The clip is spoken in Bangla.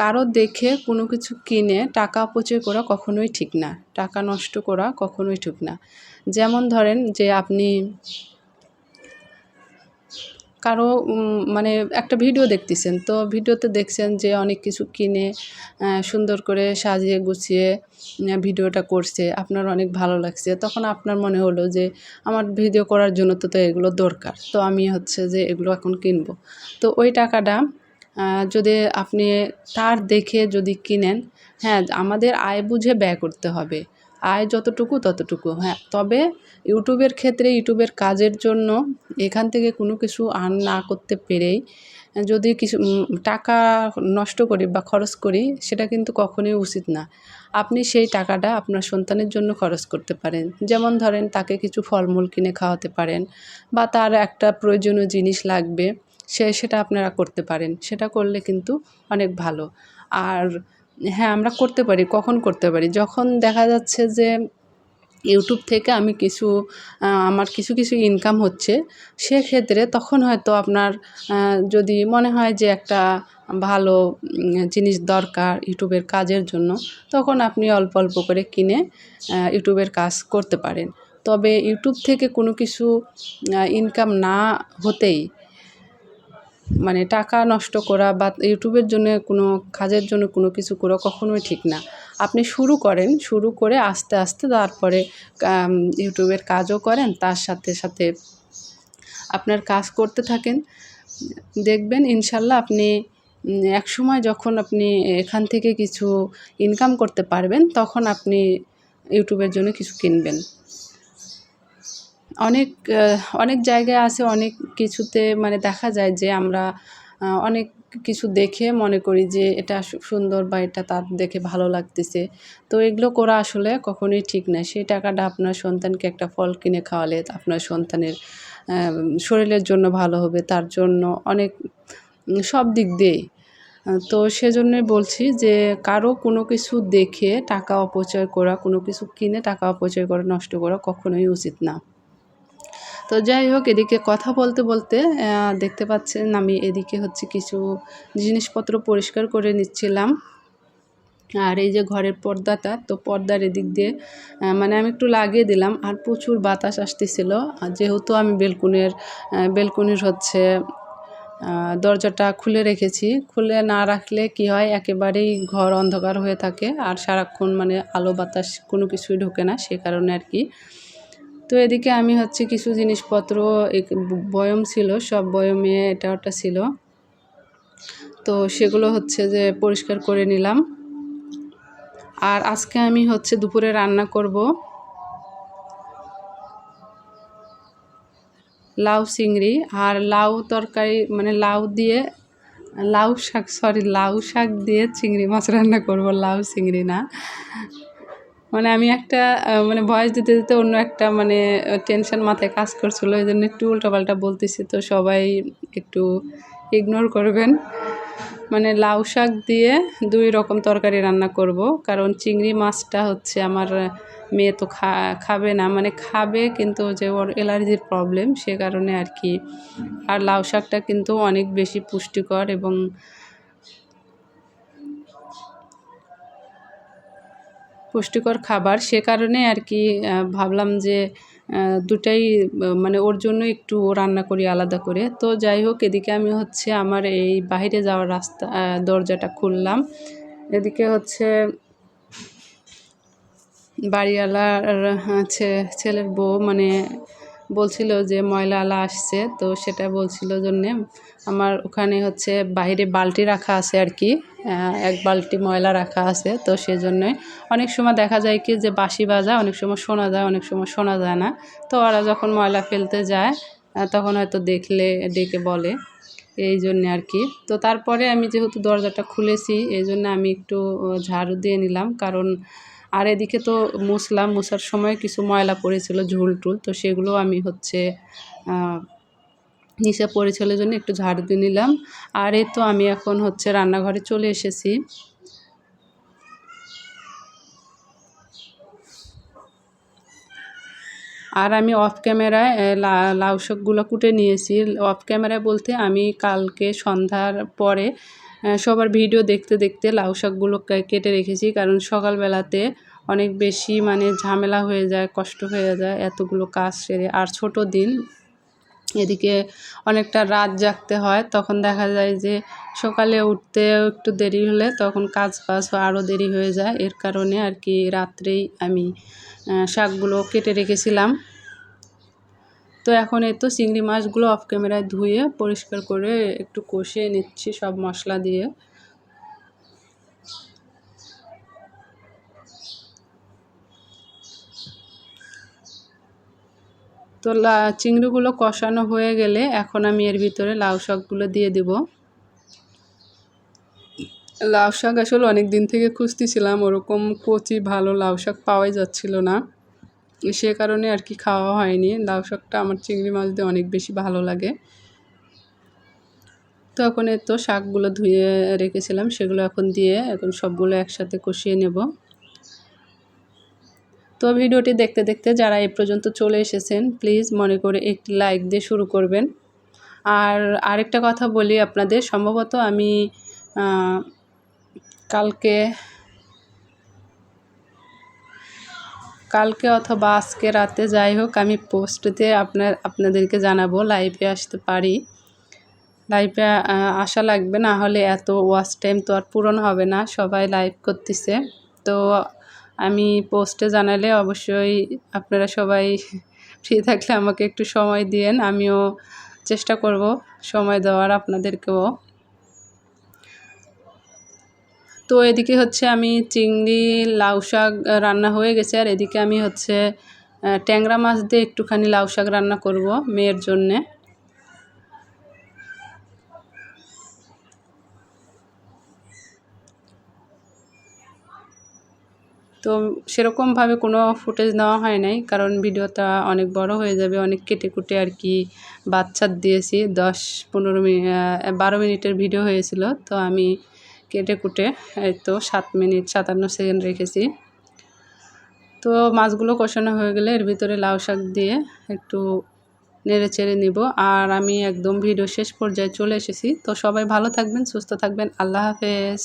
কারও দেখে কোনো কিছু কিনে টাকা অপচয় করা কখনোই ঠিক না, টাকা নষ্ট করা কখনোই ঠিক না। যেমন ধরেন যে আপনি কারও মানে একটা ভিডিও দেখতেছেন, তো ভিডিওতে দেখছেন যে অনেক কিছু কিনে সুন্দর করে সাজিয়ে গুছিয়ে ভিডিওটা করছে, আপনার অনেক ভালো লাগছে। তখন আপনার মনে হলো যে আমার ভিডিও করার জন্য তো তো এগুলো দরকার, তো আমি হচ্ছে যে এগুলো এখন কিনবো। তো ওই টাকাটা যদি আপনি তার দেখে যদি কিনেন হ্যাঁ আমাদের আয় বুঝে ব্যয় করতে হবে। আয় যতটুকু ততটুকু হ্যাঁ। তবে ইউটিউবের ক্ষেত্রে, ইউটিউবের কাজের জন্য এখান থেকে কোনো কিছু আর্ন না করতে পেরেই যদি কিছু টাকা নষ্ট করি বা খরচ করি, সেটা কিন্তু কখনোই উচিত না। আপনি সেই টাকাটা আপনার সন্তানের জন্য খরচ করতে পারেন। যেমন ধরেন, তাকে কিছু ফলমূল কিনে খাওয়াতে পারেন বা তার একটা প্রয়োজনীয় জিনিস লাগবে। সে, সেটা আপনারা করতে পারেন। সেটা করলে কিন্তু অনেক ভালো। আর হ্যাঁ আমরা করতে পারি, কখন করতে পারি? যখন দেখা যাচ্ছে যে ইউটিউব থেকে আমি কিছু আমার কিছু কিছু ইনকাম হচ্ছে, সেক্ষেত্রে তখন হয়তো আপনার যদি মনে হয় যে একটা ভালো জিনিস দরকার ইউটিউবের কাজের জন্য, তখন আপনি অল্প অল্প করে কিনে ইউটিউবের কাজ করতে পারেন। তবে ইউটিউব থেকে কোনো কিছু ইনকাম না হতেই মানে টাকা নষ্ট করা বা ইউটিউবের জন্য কোনো, কাজের জন্য কোনো কিছু করা কখনোই ঠিক না। আপনি শুরু করেন, শুরু করে আস্তে আস্তে তারপরে ইউটিউবের কাজও করেন, তার সাথে সাথে আপনার কাজ করতে থাকেন। দেখবেন ইনশাল্লাহ আপনি এক সময় যখন আপনি এখান থেকে কিছু ইনকাম করতে পারবেন, তখন আপনি ইউটিউবের জন্য কিছু কিনবেন। অনেক অনেক জায়গায় আছে, অনেক কিছুতে মানে দেখা যায় যে আমরা অনেক কিছু দেখে মনে করি যে এটা সুন্দর বা এটা তার দেখে ভালো লাগতেছে। তো এগুলো করা আসলে কখনোই ঠিক না। সেই টাকাটা আপনার সন্তানকে একটা ফল কিনে খাওয়ালে আপনার সন্তানের শরীরের জন্য ভালো হবে, তার জন্য অনেক সব দিক দিয়েই। তো সেজন্যই বলছি যে কারও কোনো কিছু দেখে টাকা অপচয় করা, কোনো কিছু কিনে টাকা অপচয় করা, নষ্ট করা কখনোই উচিত না। তো যাই হোক, এদিকে কথা বলতে বলতে দেখতে পাচ্ছেন আমি এদিকে হচ্ছে কিছু জিনিসপত্র পরিষ্কার করে নিচ্ছিলাম। আর এই যে ঘরের পর্দাটা, তো পর্দার এদিক দিয়ে মানে আমি একটু লাগিয়ে দিলাম আর প্রচুর বাতাস আসতেছিল। যেহেতু আমি বেলকুনের বেলকুনির হচ্ছে দরজাটা খুলে রেখেছি, খুলে না রাখলে কি হয়, একেবারেই ঘর অন্ধকার হয়ে থাকে। আর সারাক্ষণ মানে আলো বাতাস কোনো কিছুই ঢোকে না, সে কারণে আর কি। তো এদিকে আমি হচ্ছে কিছু জিনিসপত্র বয়ম ছিল, সব বয়মে এটা ওটা ছিল। তো সেগুলো হচ্ছে যে পরিষ্কার করে নিলাম। আর আজকে আমি হচ্ছে দুপুরে রান্না করব লাউ চিংড়ি। আর লাউ তরকারি মানে লাউ দিয়ে, লাউ শাক সরি লাউ শাক দিয়ে চিংড়ি মাছ রান্না করব, লাউ চিংড়ি না। মানে আমি একটা মানে ভয়েস দিতে দিতে অন্য একটা মানে টেনশন মাথায় কাজ করছিল এই জন্য একটু উল্টোপাল্টা বলতেছি তো সবাই একটু ইগনোর করবেন। মানে লাউ শাক দিয়ে দুই রকম তরকারি রান্না করব, কারণ চিংড়ি মাছটা হচ্ছে আমার মেয়ে তো খা, খাবে না মানে খাবে কিন্তু যে ওর অ্যালার্জির প্রবলেম সে কারণে আর কি। আর লাউ শাকটা কিন্তু অনেক বেশি পুষ্টিকর এবং পুষ্টিকর খাবার। সে কারণে আর কি ভাবলাম যে দুটাই মানে ওর জন্য একটু রান্না করি আলাদা করে। তো যাই হোক, এদিকে আমি হচ্ছে আমার এই বাইরে যাওয়ার রাস্তা দরজাটা খুললাম। এদিকে হচ্ছে বাড়িওয়ালার ছেলের বউ মানে বলছিল যে ময়লা আলা আসছে। তো সেটা বলছিল জন্যে আমার ওখানে হচ্ছে বাইরে বালতি রাখা আছে আর কি। এক বালতি ময়লা রাখা আছে, তো সেজন্যই অনেক সময় দেখা যায় কি যে বাসি বাজা অনেক সময় শোনা যায়, অনেক সময় শোনা যায় না। তো ওরা যখন ময়লা ফেলতে যায় তখন হয়তো দেখলে, ডেকে বলে, এই জন্যে আর কি। তো তারপরে আমি যেহেতু দরজাটা খুলেছি, এই জন্য আমি একটু ঝাড়ু দিয়ে নিলাম। কারণ আর এদিকে তো মুসলাম মুসার সময় কিছু ময়লা পড়েছিল ঝুল টুল তো সেগুলো আমি হচ্ছে আহ, নিচে জন্য একটু ঝাড়ু দিয়ে নিলাম। আর এই তো আমি এখন হচ্ছে রান্নাঘরে চলে এসেছি। আর আমি অফ ক্যামেরায় লাউ শাকগুলো কুটে নিয়েছি। অফ ক্যামেরায় বলতে আমি কালকে সন্ধ্যার পরে সবার ভিডিও দেখতে দেখতে লাউ শাকগুলো কেটে রেখেছি। কারণ সকালবেলাতে অনেক বেশি মানে ঝামেলা হয়ে যায় কষ্ট হয়ে যায় এতগুলো কাজ সেরে। আর ছোট দিন এদিকে অনেকটা রাত জাগতে হয়, তখন দেখা যায় যে সকালে উঠতে একটু দেরি হলে তখন কাজ বাজ আরও দেরি হয়ে যায়। এর কারণে আর কি রাত্রেই আমি শাকগুলো কেটে রেখেছিলাম। তো এখন এই তো চিংড়ি মাছগুলো অফ ক্যামেরায় ধুয়ে পরিষ্কার করে একটু কষিয়ে নিচ্ছি সব মশলা দিয়ে। তো লা, চিংড়িগুলো কষানো হয়ে গেলে এখন আমি এর ভিতরে লাউ শাকগুলো দিয়ে দিব। লাউ শাক আসলে অনেক দিন থেকে খুঁজতেছিলাম, ওরকম কচি ভালো লাউ শাক পাওয়াই যাচ্ছিল না। সে কারণে আর কি খাওয়া হয়নি। লাউ শাকটা আমার চিংড়ি মাছ দিয়ে অনেক বেশি ভালো লাগে। তো এখন এই তো শাকগুলো ধুয়ে রেখেছিলাম, সেগুলো এখন দিয়ে এখন সবগুলো একসাথে কষিয়ে নেব। তো ভিডিওটি দেখতে দেখতে যারা এই পর্যন্ত চলে এসেছেন, প্লিজ মনে করে একটি লাইক দিয়ে শুরু করবেন। আর আরেকটা কথা বলি আপনাদের, সম্ভবত আমি কালকে কালকে অথবা আজকে রাতে যাই হোক, আমি পোস্টতে আপনার, আপনাদেরকে জানাব লাইভে আসতে পারি। লাইভে আসা লাগবে, না হলে এত ওয়াচ টাইম তো আর পূরণ হবে না, সবাই লাইভ করতেছে। তো আমি পোস্টে জানালে অবশ্যই আপনারা সবাই ফ্রি থাকলে আমাকে একটু সময় দিয়েন, আমিও চেষ্টা করব সময় দেওয়ার আপনাদেরকেও। তো এদিকে হচ্ছে আমি চিংড়ি, লাউ শাক রান্না হয়ে গেছে, আর এদিকে আমি হচ্ছে ট্যাংরা মাছ দিয়ে একটুখানি লাউ শাক রান্না করব মেয়ের জন্যে। তো সেরকমভাবে কোনো ফুটেজ নেওয়া হয় নাই, কারণ ভিডিওটা অনেক বড় হয়ে যাবে, অনেক কেটে কুটে আর কি বাচ্চার দিয়েছি। দশ, পনেরো মিনিট বারো মিনিটের ভিডিও হয়েছিল, তো আমি কেটে কুটে এই তো সাত মিনিট, সাতান্ন সেকেন্ড রেখেছি। তো মাছগুলো কষানো হয়ে গেলে এর ভিতরে লাউ শাক দিয়ে একটু নেড়ে চেড়ে নিব। আর আমি একদম ভিডিও শেষ পর্যায়ে চলে এসেছি। তো সবাই ভালো থাকবেন, সুস্থ থাকবেন। আল্লাহ হাফেজ।